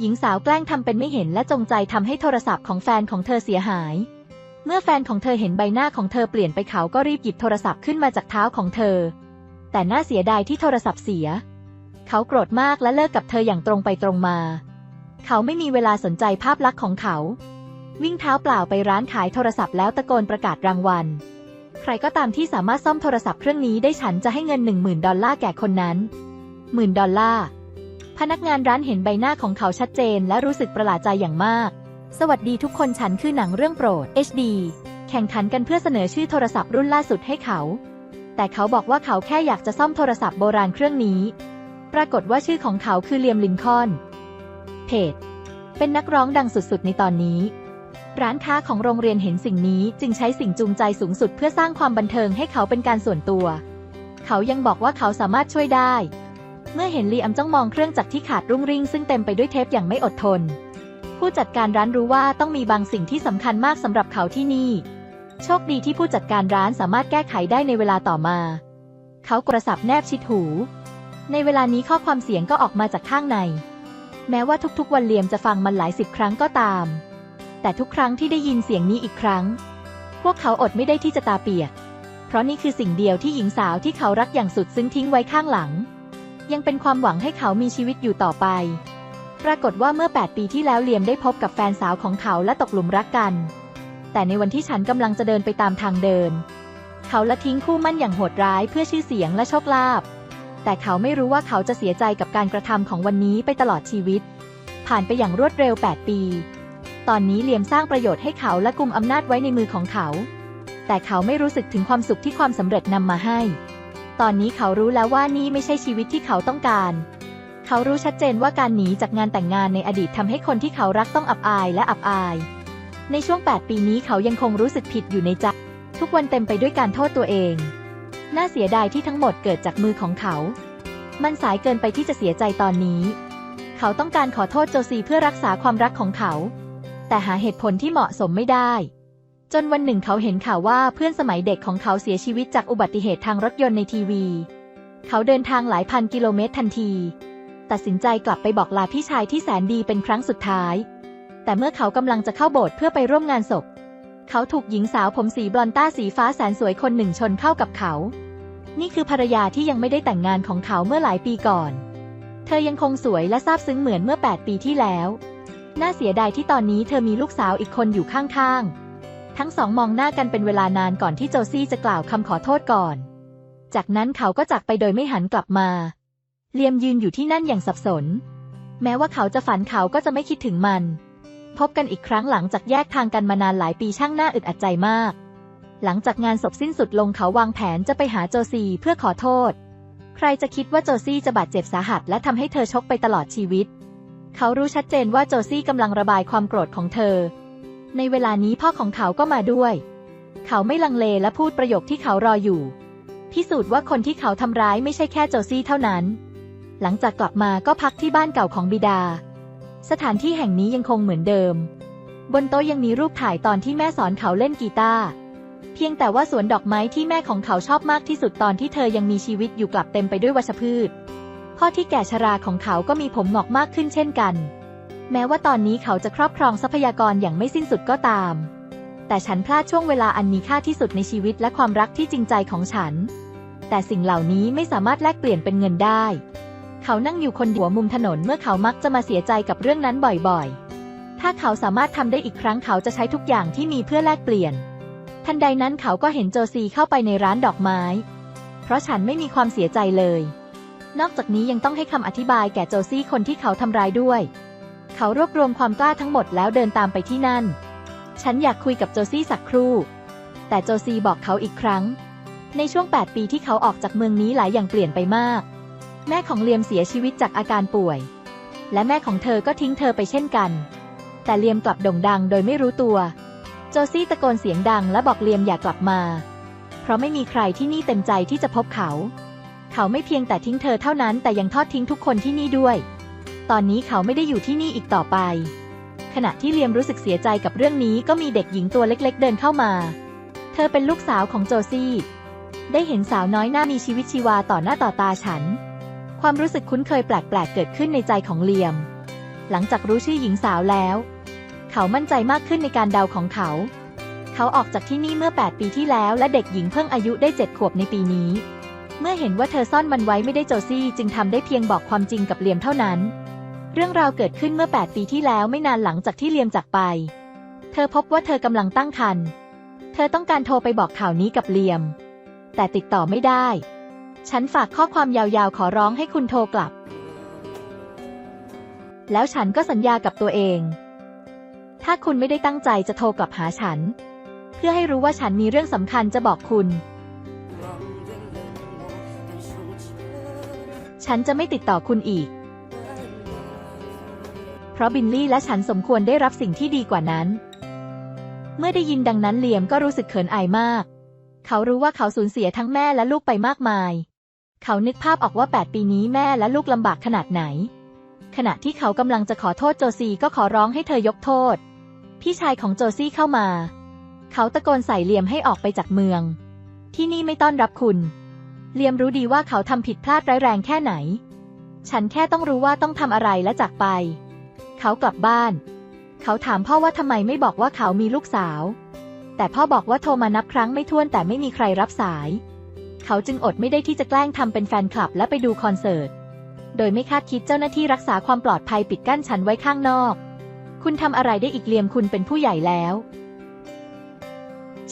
หญิงสาวแกล้งทำเป็นไม่เห็นและจงใจทำให้โทรศัพท์ของแฟนของเธอเสียหาย เมื่อแฟนของเธอเห็นใบหน้าของเธอเปลี่ยนไปเขาก็รีบหยิบโทรศัพท์ขึ้นมาจากเท้าของเธอ แต่น่าเสียดายที่โทรศัพท์เสีย เขาโกรธมากและเลิกกับเธออย่างตรงไปตรงมา เขาไม่มีเวลาสนใจภาพลักษณ์ของเขา วิ่งเท้าเปล่าไปร้านขายโทรศัพท์แล้วตะโกนประกาศรางวัล ใครก็ตามที่สามารถซ่อมโทรศัพท์เครื่องนี้ได้ฉันจะให้เงินหนึ่งหมื่นดอลลาร์แก่คนนั้นหมื่นดอลลาร์ พนักงานร้านเห็นใบหน้าของเขาชัดเจน และรู้สึกประหลาดใจอย่างมาก สวัสดีทุกคนฉันคือหนังเรื่องโปรด HD แข่งขันกันเพื่อเสนอชื่อโทรศัพท์รุ่นล่าสุดให้เขา แต่เขาบอกว่าเขาแค่อยากจะซ่อมโทรศัพท์โบราณเครื่องนี้ ปรากฏว่าชื่อของเขาคือเลียมลินคอนเพจเป็นนักร้องดังสุดๆ ในตอนนี้ ร้านค้าของโรงเรียนเห็นสิ่งนี้จึงใช้สิ่งจูงใจสูงสุดเพื่อสร้างความบันเทิงให้เขาเป็นการส่วนตัว เขายังบอกว่าเขาสามารถช่วยได้ เมื่อเห็นลีอัมจ้องมองเครื่องจักรที่ขาดรุ่งริ่งซึ่งเต็มไปด้วยเทปอย่างไม่อดทน ผู้จัดการร้านรู้ว่าต้องมีบางสิ่งที่สำคัญมากสำหรับเขาที่นี่ โชคดีที่ผู้จัดการร้านสามารถแก้ไขได้ในเวลาต่อมา เขากระสับแนบชิดหู ในเวลานี้ข้อความเสียงก็ออกมาจากข้างใน แม้ว่าทุกๆ วันเลียมจะฟังมันหลายสิบครั้งก็ตาม แต่ทุกครั้งที่ได้ยินเสียงนี้อีกครั้ง พวกเขาอดไม่ได้ที่จะตาเปียก เพราะนี่คือสิ่งเดียวที่หญิงสาวที่เขารักอย่างสุดซึ้งทิ้งไว้ข้างหลัง ยังเป็นความหวังให้เขามีชีวิตอยู่ต่อไป ปรากฏว่าเมื่อ 8 ปีที่แล้วเลียมได้พบกับแฟนสาวของเขาและตกหลุมรักกัน แต่ในวันที่ฉันกำลังจะเดินไปตามทางเดิน เขาละทิ้งคู่มั่นอย่างโหดร้ายเพื่อชื่อเสียงและโชคลาภ แต่เขาไม่รู้ว่าเขาจะเสียใจกับการกระทำของวันนี้ไปตลอดชีวิต ผ่านไปอย่างรวดเร็ว 8 ปี ตอนนี้เลียมสร้างประโยชน์ให้เขาและกุมอำนาจไว้ในมือของเขา แต่เขาไม่รู้สึกถึงความสุขที่ความสำเร็จนำมาให้ ตอนนี้เขารู้แล้วว่านี่ไม่ใช่ชีวิตที่เขาต้องการ เขารู้ชัดเจนว่าการหนีจากงานแต่งงานในอดีตทำให้คนที่เขารักต้องอับอายและอับอาย ในช่วง 8 ปีนี้เขายังคงรู้สึกผิดอยู่ในใจทุกวันเต็มไปด้วยการโทษตัวเอง น่าเสียดายที่ทั้งหมดเกิดจากมือของเขา มันสายเกินไปที่จะเสียใจตอนนี้ เขาต้องการขอโทษโจซีเพื่อรักษาความรักของเขา แต่หาเหตุผลที่เหมาะสมไม่ได้ จนวันหนึ่งเขาเห็นข่าวว่าเพื่อนสมัยเด็กของเขาเสียชีวิตจากอุบัติเหตุทางรถยนต์ในทีวี เขาเดินทางหลายพันกิโลเมตรทันที ตัดสินใจกลับไปบอกลาพี่ชายที่แสนดีเป็นครั้งสุดท้าย แต่เมื่อเขากำลังจะเข้าโบสถ์เพื่อไปร่วมงานศพ เขาถูกหญิงสาวผมสีบลอนต้าสีฟ้าแสนสวยคนหนึ่งชนเข้ากับเขา นี่คือภรรยาที่ยังไม่ได้แต่งงานของเขาเมื่อหลายปีก่อน เธอยังคงสวยและซาบซึ้งเหมือนเมื่อ 8 ปีที่แล้ว น่าเสียดายที่ตอนนี้เธอมีลูกสาวอีกคนอยู่ข้างๆ ทั้งสองมองหน้ากันเป็นเวลานานก่อนที่โจซี่จะกล่าวคำขอโทษก่อน จากนั้นเขาก็จากไปโดยไม่หันกลับมา เลียมยืนอยู่ที่นั่นอย่างสับสน แม้ว่าเขาจะฝันเขาก็จะไม่คิดถึงมัน พบกันอีกครั้งหลังจากแยกทางกันมานานหลายปีช่างน่าอึดอัดใจมาก หลังจากงานศพสิ้นสุดลงเขาวางแผนจะไปหาโจซีเพื่อขอโทษ ใครจะคิดว่าโจซี่จะบาดเจ็บสาหัส และทำให้เธอชกไปตลอดชีวิต เขารู้ชัดเจนว่าโจซี่กำลังระบายความโกรธของเธอ ในเวลานี้พ่อของเขาก็มาด้วย เขาไม่ลังเลและพูดประโยคที่เขารออยู่ พิสูจน์ว่าคนที่เขาทำร้ายไม่ใช่แค่โจซี่เท่านั้น หลังจากกลับมาก็พักที่บ้านเก่าของบิดา สถานที่แห่งนี้ยังคงเหมือนเดิม บนโต๊ะยังมีรูปถ่ายตอนที่แม่สอนเขาเล่นกีตาร์เพียงแต่ว่าสวนดอกไม้ที่แม่ของเขาชอบมากที่สุดตอนที่เธอยังมีชีวิตอยู่กลับเต็มไปด้วยวัชพืช พ่อที่แก่ชราของเขาก็มีผมหงอกมากขึ้นเช่นกัน แม้ว่าตอนนี้เขาจะครอบครองทรัพยากรอย่างไม่สิ้นสุดก็ตาม แต่ฉันพลาดช่วงเวลาอันมีค่าที่สุดในชีวิตและความรักที่จริงใจของฉัน แต่สิ่งเหล่านี้ไม่สามารถแลกเปลี่ยนเป็นเงินได้ เขานั่งอยู่คนเดียวมุมถนนเมื่อเขามักจะมาเสียใจกับเรื่องนั้นบ่อยๆ ถ้าเขาสามารถทำได้อีกครั้งเขาจะใช้ทุกอย่างที่มีเพื่อแลกเปลี่ยน ทันใดนั้นเขาก็เห็นโจซีเข้าไปในร้านดอกไม้ เพราะฉันไม่มีความเสียใจเลย นอกจากนี้ยังต้องให้คำอธิบายแก่โจซี่คนที่เขาทำร้ายด้วย เขารวบรวมความกล้าทั้งหมดแล้วเดินตามไปที่นั่น ฉันอยากคุยกับโจซี่สักครู่ แต่โจซีบอกเขาอีกครั้ง ในช่วง 8 ปีที่เขาออกจากเมืองนี้หลายอย่างเปลี่ยนไปมาก แม่ของเลียมเสียชีวิตจากอาการป่วย และแม่ของเธอก็ทิ้งเธอไปเช่นกัน แต่เลียมกลับโด่งดังโดยไม่รู้ตัว โจซี่ตะโกนเสียงดังและบอกเลียมอย่ากลับมา เพราะไม่มีใครที่นี่เต็มใจที่จะพบเขา เขาไม่เพียงแต่ทิ้งเธอเท่านั้นแต่ยังทอดทิ้งทุกคนที่นี่ด้วย ตอนนี้เขาไม่ได้อยู่ที่นี่อีกต่อไป ขณะที่เลียมรู้สึกเสียใจกับเรื่องนี้ก็มีเด็กหญิงตัวเล็กๆ เดินเข้ามา เธอเป็นลูกสาวของโจซี่ ได้เห็นสาวน้อยหน้ามีชีวิตชีวาต่อหน้าต่อตาฉัน ความรู้สึกคุ้นเคยแปลกๆ เกิดขึ้นในใจของเลียม หลังจากรู้ชื่อหญิงสาวแล้ว เขามั่นใจมากขึ้นในการเดาของเขา เขาออกจากที่นี่เมื่อ 8 ปีที่แล้ว และเด็กหญิงเพิ่งอายุได้ 7 ขวบในปีนี้ เมื่อเห็นว่าเธอซ่อนมันไว้ไม่ได้โจซี่ จึงทำได้เพียงบอกความจริงกับเลียมเท่านั้น เรื่องราวเกิดขึ้นเมื่อ 8 ปีที่แล้วไม่นานหลังจากที่เลียมจากไป เธอพบว่าเธอกำลังตั้งครรภ์ เธอต้องการโทรไปบอกข่าวนี้กับเลียม แต่ติดต่อไม่ได้ ฉันฝากข้อความยาวๆ ขอร้องให้คุณโทรกลับ แล้วฉันก็สัญญากับตัวเอง ถ้าคุณไม่ได้ตั้งใจจะโทรกลับหาฉัน เพื่อให้รู้ว่าฉันมีเรื่องสำคัญจะบอกคุณ ฉันจะไม่ติดต่อคุณอีก เพราะบิลลี่และฉันสมควรได้รับสิ่งที่ดีกว่านั้น เมื่อได้ยินดังนั้นเหลียมก็รู้สึกเขินอายมาก เขารู้ว่าเขาสูญเสียทั้งแม่และลูกไปมากมาย เขานึกภาพออกว่า 8 ปีนี้แม่และลูกลำบากขนาดไหน ขณะที่เขากำลังจะขอโทษโจซีก็ขอร้องให้เธอยกโทษ พี่ชายของโจซี่เข้ามา เขาตะโกนใส่เหลียมให้ออกไปจากเมือง ที่นี่ไม่ต้อนรับคุณเลียมรู้ดีว่าเขาทำผิดพลาดร้ายแรงแค่ไหน ฉันแค่ต้องรู้ว่าต้องทำอะไรและจากไป เขากลับบ้าน เขาถามพ่อว่าทำไมไม่บอกว่าเขามีลูกสาว แต่พ่อบอกว่าโทรมานับครั้งไม่ถ้วนแต่ไม่มีใครรับสาย เขาจึงอดไม่ได้ที่จะแกล้งทำเป็นแฟนคลับและไปดูคอนเสิร์ต โดยไม่คาดคิดเจ้าหน้าที่รักษาความปลอดภัยปิดกั้นฉันไว้ข้างนอก คุณทำอะไรได้อีกเลียมคุณเป็นผู้ใหญ่แล้ว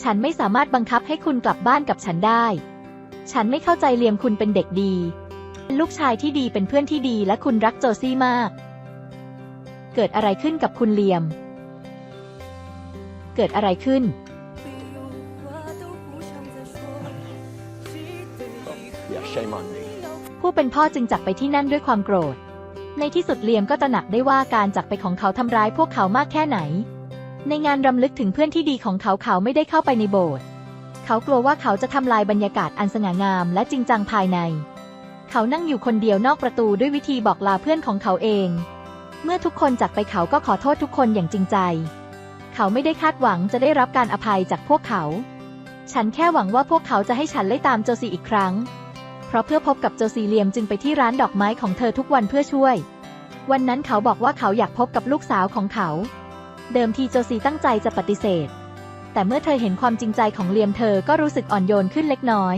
ฉันไม่สามารถบังคับให้คุณกลับบ้านกับฉันได้ ฉันไม่เข้าใจเลียมคุณเป็นเด็กดีลูกชายที่ดีเป็นเพื่อนที่ดีและคุณรักโจซี่มาก เกิดอะไรขึ้นกับคุณเลียม เกิดอะไรขึ้น Yeah, shame on me. ผู้เป็นพ่อจึงจักไปที่นั่นด้วยความโกรธ ในที่สุดเลียมก็ตระหนักได้ว่าการจักไปของเขาทำร้ายพวกเขามากแค่ไหน ในงานรำลึกถึงเพื่อนที่ดีของเขาเขาไม่ได้เข้าไปในโบสถ์เขากลัวว่าเขาจะทำลายบรรยากาศอันสง่างามและจริงจังภายใน เขานั่งอยู่คนเดียวนอกประตูด้วยวิธีบอกลาเพื่อนของเขาเอง เมื่อทุกคนจากไปเขาก็ขอโทษทุกคนอย่างจริงใจ เขาไม่ได้คาดหวังจะได้รับการอภัยจากพวกเขา ฉันแค่หวังว่าพวกเขาจะให้ฉันไล่ตามโจซีอีกครั้ง เพราะเพื่อพบกับโจซีเลียมจึงไปที่ร้านดอกไม้ของเธอทุกวันเพื่อช่วย วันนั้นเขาบอกว่าเขาอยากพบกับลูกสาวของเขา เดิมทีโจซีตั้งใจจะปฏิเสธ แต่เมื่อเธอเห็นความจริงใจของเลียมเธอก็รู้สึกอ่อนโยนขึ้นเล็กน้อย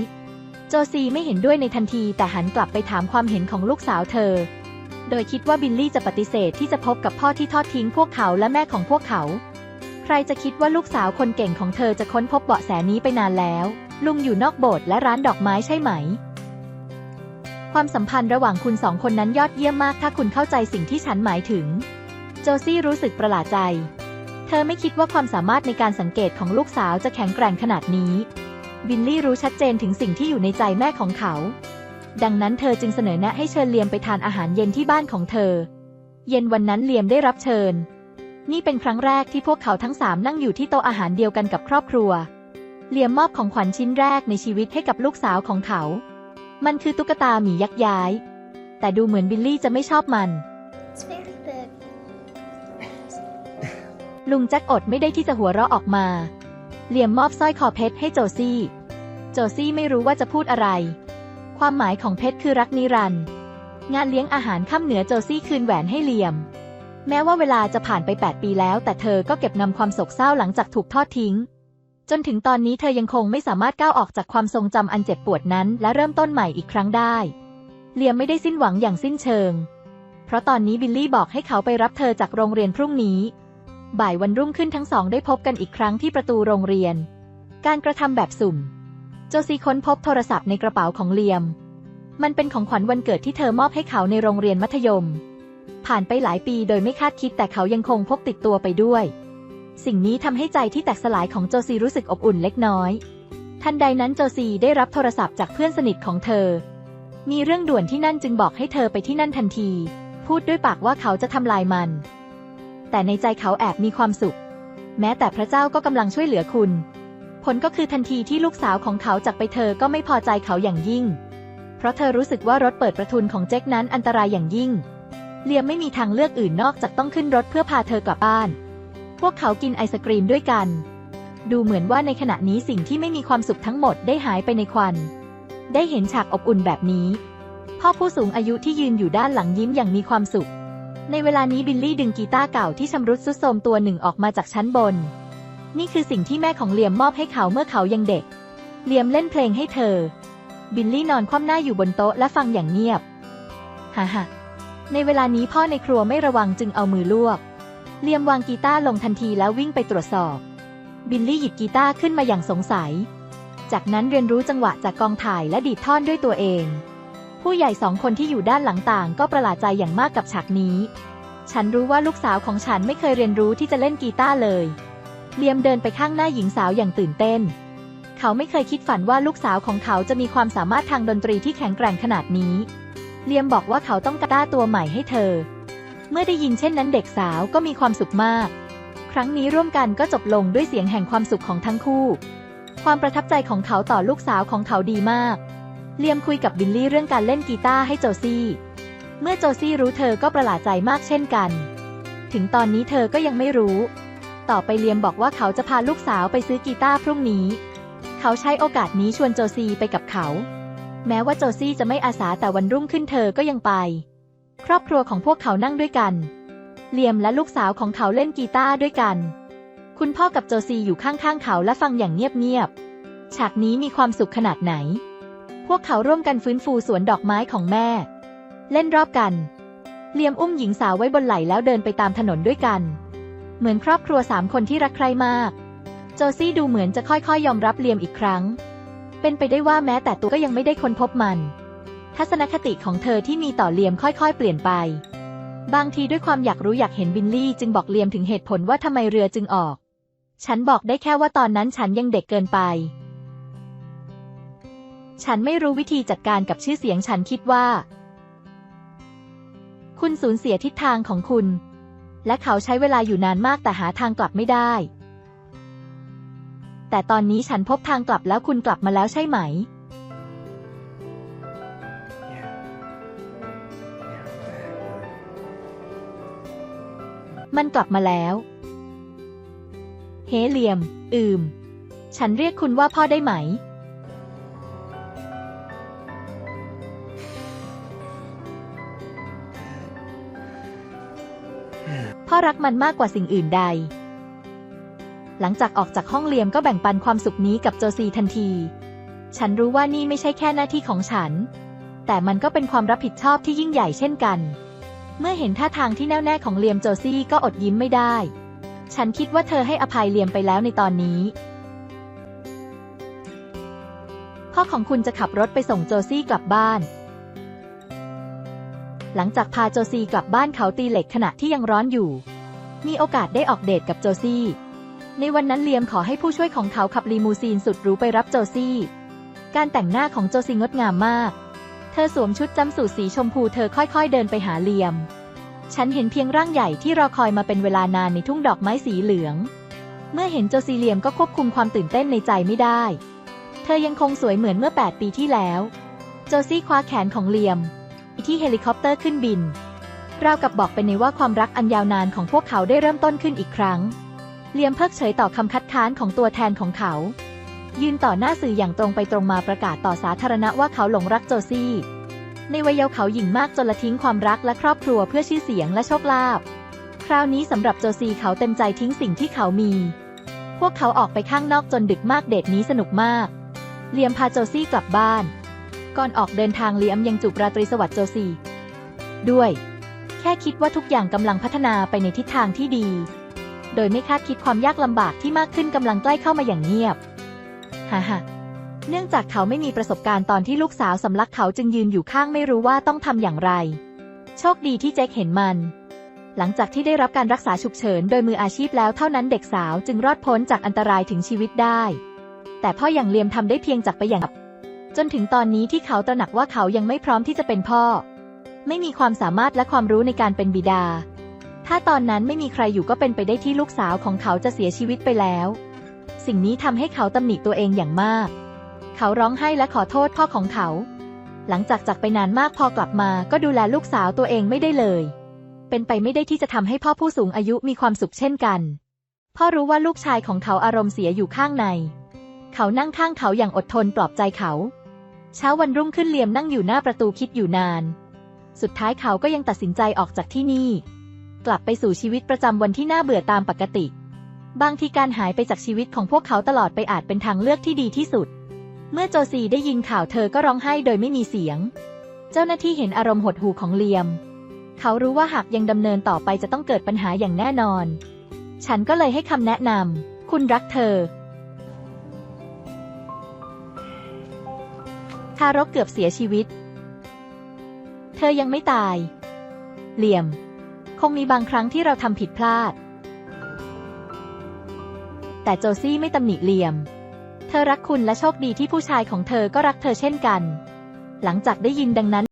โจซีไม่เห็นด้วยในทันทีแต่หันกลับไปถามความเห็นของลูกสาวเธอ โดยคิดว่าบิลลี่จะปฏิเสธที่จะพบกับพ่อที่ทอดทิ้งพวกเขาและแม่ของพวกเขา ใครจะคิดว่าลูกสาวคนเก่งของเธอจะค้นพบเบาะแสนี้ไปนานแล้ว ลุงอยู่นอกโบสถ์และร้านดอกไม้ใช่ไหม ความสัมพันธ์ระหว่างคุณสองคนนั้นยอดเยี่ยมมากถ้าคุณเข้าใจสิ่งที่ฉันหมายถึง โจซี่รู้สึกประหลาดใจ เธอไม่คิดว่าความสามารถในการสังเกตของลูกสาวจะแข็งแกร่งขนาดนี้ บิลลี่รู้ชัดเจนถึงสิ่งที่อยู่ในใจแม่ของเขา ดังนั้นเธอจึงเสนอแนะให้เชิญเลียมไปทานอาหารเย็นที่บ้านของเธอ เย็นวันนั้นเลียมได้รับเชิญ นี่เป็นครั้งแรกที่พวกเขาทั้งสามนั่งอยู่ที่โต๊ะอาหารเดียวกันกับครอบครัว เลียมมอบของขวัญชิ้นแรกในชีวิตให้กับลูกสาวของเขา มันคือตุ๊กตาหมียักษ์ย้าย แต่ดูเหมือนบิลลี่จะไม่ชอบมัน It's very big. ลุงแจ็คอดไม่ได้ที่จะหัวเราะออกมาเหลี่ยมมอบสร้อยคอเพชรให้โจซี่ โจซี่ไม่รู้ว่าจะพูดอะไร ความหมายของเพชรคือรักนิรันดร์งานเลี้ยงอาหารค่ำเหนือโจซี่คืนแหวนให้เหลี่ยม แม้ว่าเวลาจะผ่านไป 8 ปีแล้ว แต่เธอก็เก็บนำความโศกเศร้าหลังจากถูกทอดทิ้ง จนถึงตอนนี้เธอยังคงไม่สามารถก้าวออกจากความทรงจำอันเจ็บปวดนั้น และเริ่มต้นใหม่อีกครั้งได้เหลี่ยมไม่ได้สิ้นหวังอย่างสิ้นเชิง เพราะตอนนี้บิลลี่บอกให้เขาไปรับเธอจากโรงเรียนพรุ่งนี้ บ่ายวันรุ่งขึ้นทั้งสองได้พบกันอีกครั้งที่ประตูโรงเรียน การกระทำแบบสุ่ม โจซีค้นพบโทรศัพท์ในกระเป๋าของเลียม มันเป็นของขวัญวันเกิดที่เธอมอบให้เขาในโรงเรียนมัธยม ผ่านไปหลายปีโดยไม่คาดคิดแต่เขายังคงพกติดตัวไปด้วย สิ่งนี้ทำให้ใจที่แตกสลายของโจซีรู้สึกอบอุ่นเล็กน้อย ทันใดนั้นโจซีได้รับโทรศัพท์จากเพื่อนสนิทของเธอ มีเรื่องด่วนที่นั่นจึงบอกให้เธอไปที่นั่นทันที พูดด้วยปากว่าเขาจะทำลายมัน แต่ในใจเขาแอบมีความสุข แม้แต่พระเจ้าก็กำลังช่วยเหลือคุณ ลก็คือทันทีที่ลูกสาวของเขาจากไปเธอก็ไม่พอใจเขาอย่างยิ่ง เพราะเธอรู้สึกว่ารถเปิดประทุนของเจ็คนั้นอันตรายอย่างยิ่ง เลียมไม่มีทางเลือกอื่นนอกจากต้องขึ้นรถเพื่อพาเธอกลับบ้าน พวกเขากินไอศกรีมด้วยกัน ดูเหมือนว่าในขณะนี้สิ่งที่ไม่มีความสุขทั้งหมดได้หายไปในควัน ได้เห็นฉากอบอุ่นแบบนี้ พ่อผู้สูงอายุที่ยืนอยู่ด้านหลังยิ้มอย่างมีความสุข ในเวลานี้บิลลี่ดึงกีตาร์เก่าที่ชำรุดทรุดโทรมตัวหนึ่งออกมาจากชั้นบน นี่คือสิ่งที่แม่ของเลียมมอบให้เขาเมื่อเขายังเด็กเลียมเล่นเพลงให้เธอ บิลลี่นอนคว่ำหน้าอยู่บนโต๊ะและฟังอย่างเงียบ ฮ่าฮ่าในเวลานี้พ่อในครัวไม่ระวังจึงเอามือลวกเลียมวางกีตาร์ลงทันทีแล้ววิ่งไปตรวจสอบ บิลลี่หยิบกีตาร์ขึ้นมาอย่างสงสัย จากนั้นเรียนรู้จังหวะจากกองถ่ายและดีดท่อนด้วยตัวเอง ผู้ใหญ่สองคนที่อยู่ด้านหลังต่างก็ประหลาดใจอย่างมากกับฉากนี้ ฉันรู้ว่าลูกสาวของฉันไม่เคยเรียนรู้ที่จะเล่นกีตาร์เลย เลียมเดินไปข้างหน้าหญิงสาวอย่างตื่นเต้น เขาไม่เคยคิดฝันว่าลูกสาวของเขาจะมีความสามารถทางดนตรีที่แข็งแกร่งขนาดนี้ เลียมบอกว่าเขาต้องกีตาตัวใหม่ให้เธอ เมื่อได้ยินเช่นนั้นเด็กสาวก็มีความสุขมาก ครั้งนี้ร่วมกันก็จบลงด้วยเสียงแห่งความสุขของทั้งคู่ ความประทับใจของเขาต่อลูกสาวของเขาดีมาก เลียมคุยกับบิลลี่เรื่องการเล่นกีตาร์ให้โจซี่ เมื่อโจซี่รู้เธอก็ประหลาดใจมากเช่นกัน ถึงตอนนี้เธอก็ยังไม่รู้ ต่อไปเลียมบอกว่าเขาจะพาลูกสาวไปซื้อกีตาร์พรุ่งนี้ เขาใช้โอกาสนี้ชวนโจซี่ไปกับเขา แม้ว่าโจซี่จะไม่อาสาแต่วันรุ่งขึ้นเธอก็ยังไป ครอบครัวของพวกเขานั่งด้วยกัน เลียมและลูกสาวของเขาเล่นกีตาร์ด้วยกัน คุณพ่อกับโจซีอยู่ข้างๆเขาและฟังอย่างเงียบๆ ฉากนี้มีความสุขขนาดไหน พวกเขาร่วมกันฟื้นฟูสวนดอกไม้ของแม่ เล่นรอบกัน เลียมอุ้มหญิงสาวไว้บนไหล่แล้วเดินไปตามถนนด้วยกัน เหมือนครอบครัวสามคนที่รักใคร่มาก โจซี่ดูเหมือนจะค่อยๆยอมรับเลียมอีกครั้ง เป็นไปได้ว่าแม้แต่ตัวก็ยังไม่ได้ค้นพบมัน ทัศนคติของเธอที่มีต่อเลียมค่อยๆ เปลี่ยนไป บางทีด้วยความอยากรู้อยากเห็นบิลลี่จึงบอกเลียมถึงเหตุผลว่าทำไมเรือจึงออก ฉันบอกได้แค่ว่าตอนนั้นฉันยังเด็กเกินไป ฉันไม่รู้วิธีจัดการกับชื่อเสียงฉันคิดว่า คุณสูญเสียทิศทางของคุณ และเขาใช้เวลาอยู่นานมากแต่หาทางกลับไม่ได้ แต่ตอนนี้ฉันพบทางกลับแล้วคุณกลับมาแล้วใช่ไหม มันกลับมาแล้ว เฮเลียม อืม ฉันเรียกคุณว่าพ่อได้ไหม พ่อรักมันมากกว่าสิ่งอื่นใด หลังจากออกจากห้องเลียมก็แบ่งปันความสุขนี้กับโจซีทันที ฉันรู้ว่านี่ไม่ใช่แค่หน้าที่ของฉัน แต่มันก็เป็นความรับผิดชอบที่ยิ่งใหญ่เช่นกัน เมื่อเห็นท่าทางที่แน่วแน่ของเลียมโจซี่ก็อดยิ้มไม่ได้ ฉันคิดว่าเธอให้อภัยเลียมไปแล้วในตอนนี้ พ่อของคุณจะขับรถไปส่งโจซี่กลับบ้าน หลังจากพาโจซีกลับบ้านเขาตีเหล็กขณะที่ยังร้อนอยู่ มีโอกาสได้ออกเดทกับโจซี่ ในวันนั้นเลียมขอให้ผู้ช่วยของเขาขับลีมูซีนสุดหรูไปรับโจซี่ การแต่งหน้าของโจซีงดงามมาก เธอสวมชุดจำสูทสีชมพูเธอค่อยๆเดินไปหาเลียม ฉันเห็นเพียงร่างใหญ่ที่รอคอยมาเป็นเวลานานในทุ่งดอกไม้สีเหลือง เมื่อเห็นโจซีเลียมก็ควบคุมความตื่นเต้นในใจไม่ได้ เธอยังคงสวยเหมือนเมื่อ 8 ปีที่แล้ว โจซี่คว้าแขนของเลียม ที่เฮลิคอปเตอร์ขึ้นบิน ราวกับบอกไปในว่าความรักอันยาวนานของพวกเขาได้เริ่มต้นขึ้นอีกครั้ง เลียมเพิกเฉยต่อคำคัดค้านของตัวแทนของเขา ยืนต่อหน้าสื่ออย่างตรงไปตรงมาประกาศต่อสาธารณะว่าเขาหลงรักโจซี่ ในวัยเยาว์เขาหยิ่งมากจนละทิ้งความรักและครอบครัวเพื่อชื่อเสียงและโชคลาภ คราวนี้สำหรับโจซีเขาเต็มใจทิ้งสิ่งที่เขามี พวกเขาออกไปข้างนอกจนดึกมากเดทนี้สนุกมาก เลียมพาโจซี่กลับบ้าน ก่อนออกเดินทางเลียมยังจูบราตรีสวัสดิ์โจซี ด้วย แค่คิดว่าทุกอย่างกำลังพัฒนาไปในทิศทางที่ดี โดยไม่คาดคิดความยากลำบากที่มากขึ้นกำลังใกล้เข้ามาอย่างเงียบฮ่าฮ่าเนื่องจากเขาไม่มีประสบการณ์ตอนที่ลูกสาวสำลักเขาจึงยืนอยู่ข้างไม่รู้ว่าต้องทำอย่างไร โชคดีที่แจ็คเห็นมัน หลังจากที่ได้รับการรักษาฉุกเฉินโดยมืออาชีพแล้วเท่านั้นเด็กสาวจึงรอดพ้นจากอันตรายถึงชีวิตได้ แต่พ่ออย่างเลียมทำได้เพียงจากไปอย่าง จนถึงตอนนี้ที่เขาตระหนักว่าเขายังไม่พร้อมที่จะเป็นพ่อ ไม่มีความสามารถและความรู้ในการเป็นบิดา ถ้าตอนนั้นไม่มีใครอยู่ก็เป็นไปได้ที่ลูกสาวของเขาจะเสียชีวิตไปแล้ว สิ่งนี้ทำให้เขาตำหนิตัวเองอย่างมาก เขาร้องไห้และขอโทษพ่อของเขา หลังจากจากไปนานมากพอกลับมาก็ดูแลลูกสาวตัวเองไม่ได้เลย เป็นไปไม่ได้ที่จะทำให้พ่อผู้สูงอายุมีความสุขเช่นกัน พ่อรู้ว่าลูกชายของเขาอารมณ์เสียอยู่ข้างใน เขานั่งข้างเขาอย่างอดทนปลอบใจเขา เช้าวันรุ่งขึ้นเลียมนั่งอยู่หน้าประตูคิดอยู่นาน สุดท้ายเขาก็ยังตัดสินใจออกจากที่นี่ กลับไปสู่ชีวิตประจำวันที่น่าเบื่อตามปกติ บางทีการหายไปจากชีวิตของพวกเขาตลอดไปอาจเป็นทางเลือกที่ดีที่สุด เมื่อโจซีได้ยินข่าวเธอก็ร้องไห้โดยไม่มีเสียง เจ้าหน้าที่เห็นอารมณ์หดหู่ของเลียม เขารู้ว่าหากยังดำเนินต่อไปจะต้องเกิดปัญหาอย่างแน่นอน ฉันก็เลยให้คำแนะนำคุณรักเธอ ทารกเกือบเสียชีวิต เธอยังไม่ตาย เหลี่ยม คงมีบางครั้งที่เราทำผิดพลาด แต่โจซี่ไม่ตำหนิเหลี่ยม เธอรักคุณและโชคดีที่ผู้ชายของเธอก็รักเธอเช่นกัน หลังจากได้ยินดังนั้น